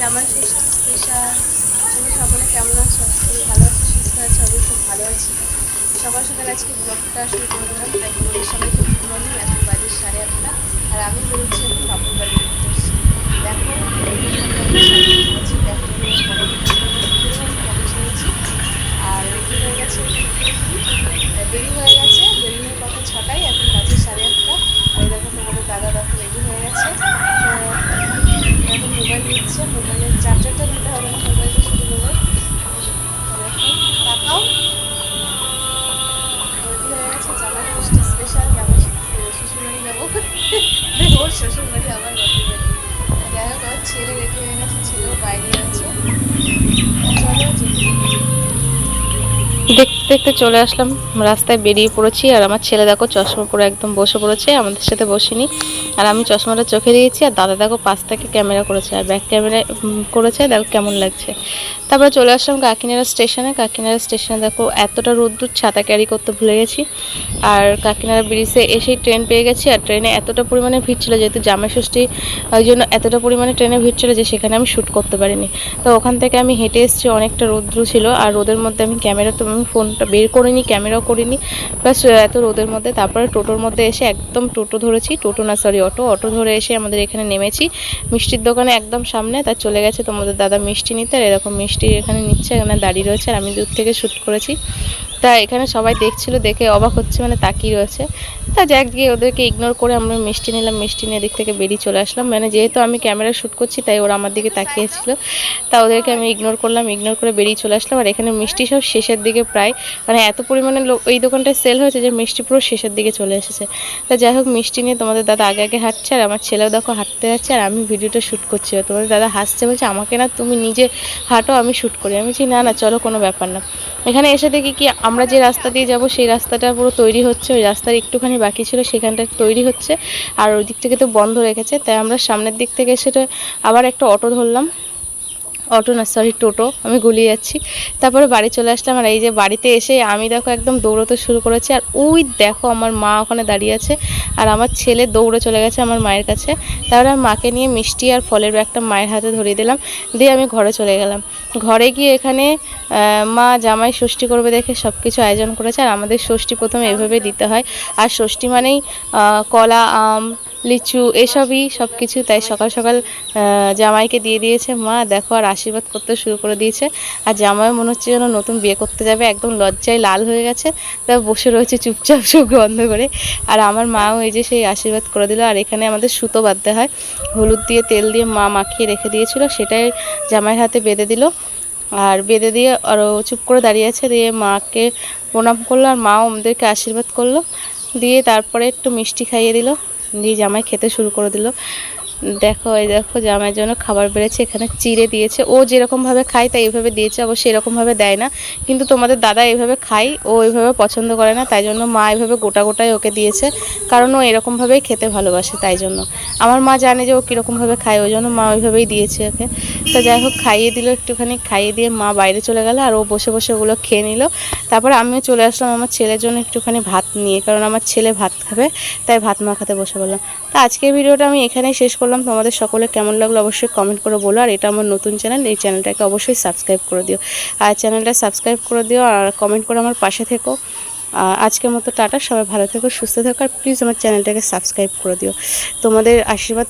জামাই ষষ্ঠী স্পেশাল সকলে কেমন আছো? তুমি ভালো আছো, সুস্থ আছো আমি খুব ভালো আছি। সবার সকাল আজকে ব্লগটা শুরু করে দিলাম তাই তোমাদের সবাই খুব গুড মর্নিং এখন বাড়ির সাড়ে আটটা। আর আমি বেরোচ্ছি এখন বাপুর বাড়ি দেখতে চলে আসলাম। রাস্তায় বেরিয়ে পড়েছি আর আমার ছেলে দেখো চশমা পরে একদম বসে পড়েছে, আমাদের সাথে বসিনি। আর আমি চশমাটা চোখে দিয়েছি আর দাদা দেখো পাশ থেকে ক্যামেরা করেছে আর ব্যাক ক্যামেরা করেছে, দেখো কেমন লাগছে। তারপরে চলে আসলাম কাকিনাড়া স্টেশনে। কাকিনাড়া স্টেশনে দেখো এতটা রোদ্দুর, ছাতা ক্যারি করতে ভুলে গেছি। আর কাকিনাড়া ব্রিজে এসেই ট্রেন পেয়ে গেছি আর ট্রেনে এতটা পরিমাণে ভিড় ছিল, যেহেতু জামাই ষষ্ঠী ওই জন্য এতটা পরিমাণে ট্রেনে ভিড় ছিল যে সেখানে আমি শ্যুট করতে পারিনি। তো ওখান থেকে আমি হেঁটে এসেছি, অনেকটা রোদ্রু ছিল। আর রোদের মধ্যে আমি ক্যামেরা তো আমি ফোনটা বের করিনি ক্যামেরাও করিনি। প্লাস এত রোদের মধ্যে, তারপরে টোটোর মধ্যে এসে একদম টোটো ধরেছি, টোটো না সরি অটো। অটো ধরে এসে আমাদের এখানে নেমেছি। মিষ্টির দোকানে একদম সামনে তার চলে গেছে তোমাদের দাদা মিষ্টি নিতে, আর এরকম মিষ্টি এখানে নিচ্ছে, এখানে দাঁড়িয়ে রয়েছে, আর আমি দূর থেকে শ্যুট করেছি। তা এখানে সবাই দেখছিল, দেখে অবাক হচ্ছে মানে তাকিয়ে রয়েছে। তা যাক, গিয়ে ওদেরকে ইগনোর করে আমরা মিষ্টি নিলাম, মিষ্টি নিয়ে দিক থেকে বেরিয়ে চলে আসলাম। মানে যেহেতু আমি ক্যামেরা শ্যুট করছি, তাই ওরা আমার দিকে তাকিয়েছিল। তা ওদেরকে আমি ইগনোর করলাম ইগনোর করে বেরিয়ে চলে আসলাম। আর এখানে মিষ্টি সব শেষের দিকে প্রায় মানে এত পরিমাণে এই দোকানটায় সেল হয়েছে যে মিষ্টি পুরো শেষের দিকে চলে এসেছে। তা যাই হোক, মিষ্টি নিয়ে তোমাদের দাদা আগে আগে হাঁটছে, আর আমার ছেলেও দেখো হাঁটতে যাচ্ছে, আর আমি ভিডিওটা শ্যুট করছি। তোমাদের দাদা হাসছে, বলছে, আমাকে না তুমি নিজে হাঁটো, আমি শ্যুট করি। আমি বলছি, না না, চলো, কোনো ব্যাপার না। এখানে এসে দেখি কি আমরা যে রাস্তা দিয়ে যাব, সেই রাস্তাটা পুরো তৈরি হচ্ছে। ওই রাস্তার একটুখানি বাকি ছিল, সেখানটা তৈরি হচ্ছে। আর ওই দিক থেকে তো বন্ধ রেখেছে। তাই আমরা সামনের দিক থেকে সেটা আবার একটা অটো ধরলাম। অটো না সরি টোটো, আমি গুলিয়ে যাচ্ছি। তারপরে বাড়ি চলে আসলাম আর এই যে বাড়িতে এসে আমি দেখো একদম দৌড়তে শুরু করেছি আর ওই দেখো আমার মা ওখানে দাঁড়িয়ে আছে আর আমার ছেলে দৌড়ে চলে গেছে আমার মায়ের কাছে। তারপরে আমি মাকে নিয়ে মিষ্টি আর ফলের ব্যাগটা মায়ের হাতে ধরিয়ে দিলাম, দিয়ে আমি ঘরে চলে গেলাম। ঘরে গিয়ে এখানে মা জামাই ষষ্ঠী করবে দেখে সব কিছু আয়োজন করেছে আর আমাদের ষষ্ঠী প্রথমে এভাবে দিতে হয়। আর ষষ্ঠী মানেই কলা, আম লিচু এসবই সব কিছু তাই সকাল সকাল জামাইকে দিয়ে দিয়েছে। মা, দেখো, আর আশীর্বাদ করতে শুরু করে দিয়েছে। আর জামাই মনে হচ্ছে যেন নতুন বিয়ে করতে যাবে, একদম লজ্জায় লাল হয়ে গেছে। তা বসে রয়েছে চুপচাপ, চোখ বন্ধ করে। আর আমার মাও এই যে সেই আশীর্বাদ করে দিল। আর এখানে আমাদের সুতো বাঁধতে হয়। হলুদ দিয়ে তেল দিয়ে মা মাখিয়ে রেখে দিয়েছিল, সেটাই জামাইয়ের হাতে বেঁধে দিল। আর বেঁধে দিয়ে আরও চুপ করে দাঁড়িয়ে আছে। দিয়ে মাকে প্রণাম করল, আর মাও আমাদেরকে আশীর্বাদ করল। দিয়ে তারপরে একটু মিষ্টি খাইয়ে দিল। দিয়ে জামাই খেতে শুরু করে দিল। দেখো, এই দেখো, জামাইয়ের জন্য খাবার বেড়েছে, এখানে চিড়ে দিয়েছে। ও যেরকমভাবে খায়, তাই এইভাবে দিয়েছে, অবশ্যই এরকমভাবে দেয় না। কিন্তু তোমাদের দাদা এইভাবে খায়, ও এইভাবে পছন্দ করে না, তাই জন্য মা এইভাবে গোটা গোটাই ওকে দিয়েছে। কারণ ও এরকমভাবেই খেতে ভালোবাসে, তাই জন্য। আমার মা জানে যে ও কীরকমভাবে খায়, ওই জন্য মা ওইভাবেই দিয়েছে ওকে। তো যাই হোক, খাইয়ে দিল একটুখানি, খাইয়ে দিয়ে মা বাইরে চলে গেল, আর ও বসে বসে ওগুলো খেয়ে নিল। তারপর আমিও চলে আসলাম আমার ছেলের জন্য একটুখানি ভাত নিয়ে, কারণ আমার ছেলে ভাত খাবে, তাই ভাত মা মাখাতে বসে বললাম তো আজকের ভিডিওটা আমি এখানেই শেষ করলাম। তোমাদের সকলে কেমন লাগল অবশ্যই কমেন্ট করে বলো। আর এটা আমার নতুন চ্যানেল এই চ্যানেলটাকে অবশ্যই সাবস্ক্রাইব করে দিও। আর চ্যানেলটা সাবস্ক্রাইব করে দিও আর কমেন্ট করে আমার পাশে থেকো। আজকের মতো টাটা। সবাই ভালো থেকো, সুস্থ থেকো। আর প্লিজ আমার চ্যানেলটাকে সাবস্ক্রাইব করে দিও। তোমাদের আশীর্বাদ